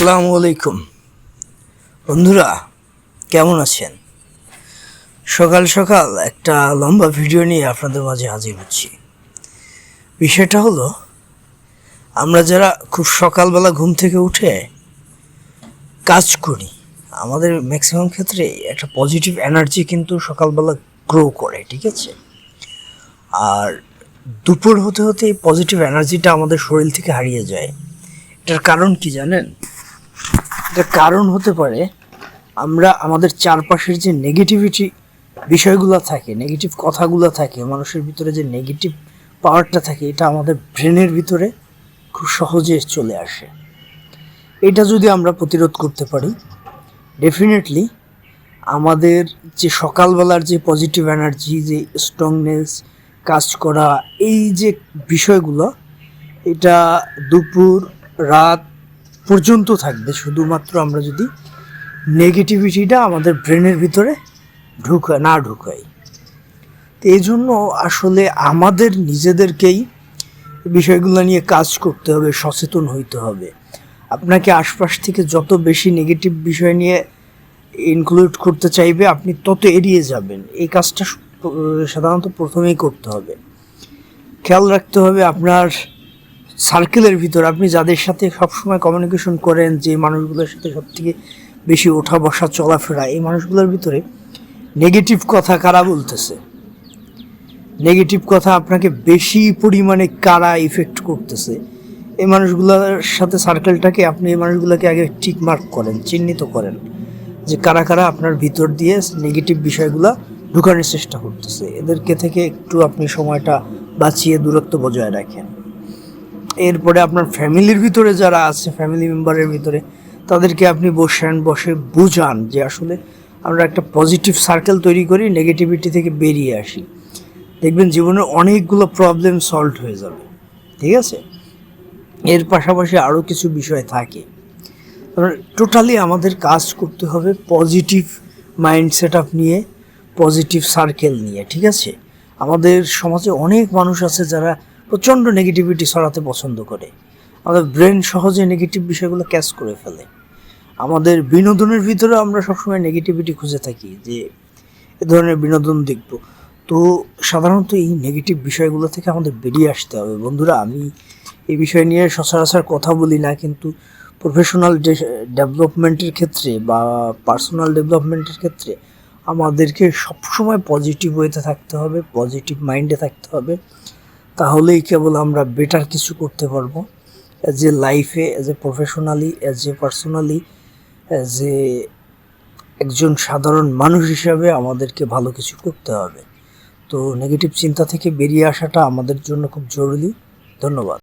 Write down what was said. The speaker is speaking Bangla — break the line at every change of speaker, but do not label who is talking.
আসসালামু আলাইকুম। বন্ধুরা, কেমন আছেন? সকাল সকাল একটা লম্বা ভিডিও নিয়ে আপনাদের মাঝে হাজির হচ্ছি। বিষয়টা হলো, আমরা যারা খুব সকালবেলা ঘুম থেকে উঠে কাজ করি, আমাদের ম্যাক্সিমাম ক্ষেত্রে একটা পজিটিভ এনার্জি কিন্তু সকালবেলা গ্রো করে, ঠিক আছে? আর দুপুর হতে হতে এই পজিটিভ এনার্জিটা আমাদের শরীর থেকে হারিয়ে যায়। এটার কারণ কি জানেন? এটার কারণ হতে পারে আমরা আমাদের চারপাশের যে নেগেটিভিটি বিষয়গুলো থাকে নেগেটিভ কথাগুলো থাকে, মানুষের ভিতরে যে নেগেটিভ পাওয়ারটা থাকে, এটা আমাদের ব্রেনের ভিতরে খুব সহজে চলে আসে। এটা যদি আমরা প্রতিরোধ করতে পারি ডেফিনেটলি আমাদের যে সকালবেলার যে পজিটিভ এনার্জি যে স্ট্রংনেস কাজ করা, এই যে বিষয়গুলো, এটা দুপুর, রাত পর্যন্ত থাকবে। শুধুমাত্র আমরা যদি নেগেটিভিটিটা আমাদের ব্রেনের ভিতরে ঢুকা না ঢুকাই। তো এই জন্য আসলে আমাদের নিজেদেরকেই বিষয়গুলো নিয়ে কাজ করতে হবে, সচেতন হইতে হবে। আপনাকে আশপাশ থেকে যত বেশি নেগেটিভ বিষয় নিয়ে ইনক্লুড করতে চাইবে, আপনি তত এড়িয়ে যাবেন। এই কাজটা সাধারণত প্রথমেই করতে হবে। খেয়াল রাখতে হবে আপনার সার্কেলের ভিতর আপনি যাদের সাথে সবসময় কমিউনিকেশন করেন, যে মানুষগুলোর সাথে সব থেকে বেশি ওঠা বসা চলাফেরা, এই মানুষগুলোর ভিতরে নেগেটিভ কথা কারা বলতেছে? নেগেটিভ কথা আপনাকে বেশি পরিমাণে কারা ইফেক্ট করতেছে? এই মানুষগুলোর সাথে সার্কেলটাকে আপনি এই মানুষগুলোকে আগে ঠিক মার্ক করেন, চিহ্নিত করেন, যে কারা কারা আপনার ভিতর দিয়ে নেগেটিভ বিষয়গুলো ঢুকানোর চেষ্টা করতেছে। এদেরকে থেকে একটু আপনি সময়টা বাঁচিয়ে দূরত্ব বজায় রাখেন। এরপরে আপনার ফ্যামিলির ভিতরে যারা আছে, ফ্যামিলি মেম্বারের ভিতরে, তাদেরকে আপনি বসেন, বসে বুঝান যে আসলে আমরা একটা পজিটিভ সার্কেল তৈরি করি নেগেটিভিটি থেকে বেরিয়ে আসি। দেখবেন জীবনের অনেকগুলো প্রবলেম সলভ হয়ে যাবে। ঠিক আছে? এর পাশাপাশি আরও কিছু বিষয় থাকে। টোটালি আমাদের কাজ করতে হবে পজিটিভ মাইন্ড সেট আপ নিয়ে পজিটিভ সার্কেল নিয়ে, ঠিক আছে? আমাদের সমাজে অনেক মানুষ আছে যারা প্রচণ্ড নেগেটিভিটি ছড়াতে পছন্দ করে। আমাদের ব্রেন সহজে নেগেটিভ বিষয়গুলো ক্যাচ করে ফেলে। আমাদের বিনোদনের ভিতরে আমরা সবসময় নেগেটিভিটি খুঁজে থাকি যে, এ ধরনের বিনোদন দেখব। তো সাধারণত এই নেগেটিভ বিষয়গুলো থেকে আমাদের বেরিয়ে আসতে হবে। বন্ধুরা, আমি এই বিষয় নিয়ে সচরাচর কথা বলি না, কিন্তু প্রফেশনাল ডেভেলপমেন্টের ক্ষেত্রে বা পার্সোনাল ডেভেলপমেন্টের ক্ষেত্রে আমাদেরকে সবসময় পজিটিভ ওয়েতে থাকতে হবে পজিটিভ মাইন্ডে থাকতে হবে। তাহলেই কেবল আমরা বেটার কিছু করতে পারব। অ্যাজ এ লাইফে as a professionally as a personally as a একজন সাধারণ মানুষ হিসাবে আমাদেরকে ভালো কিছু করতে হবে। তো নেগেটিভ চিন্তা থেকে বেরিয়ে আসাটা আমাদের জন্য খুব জরুরি। ধন্যবাদ।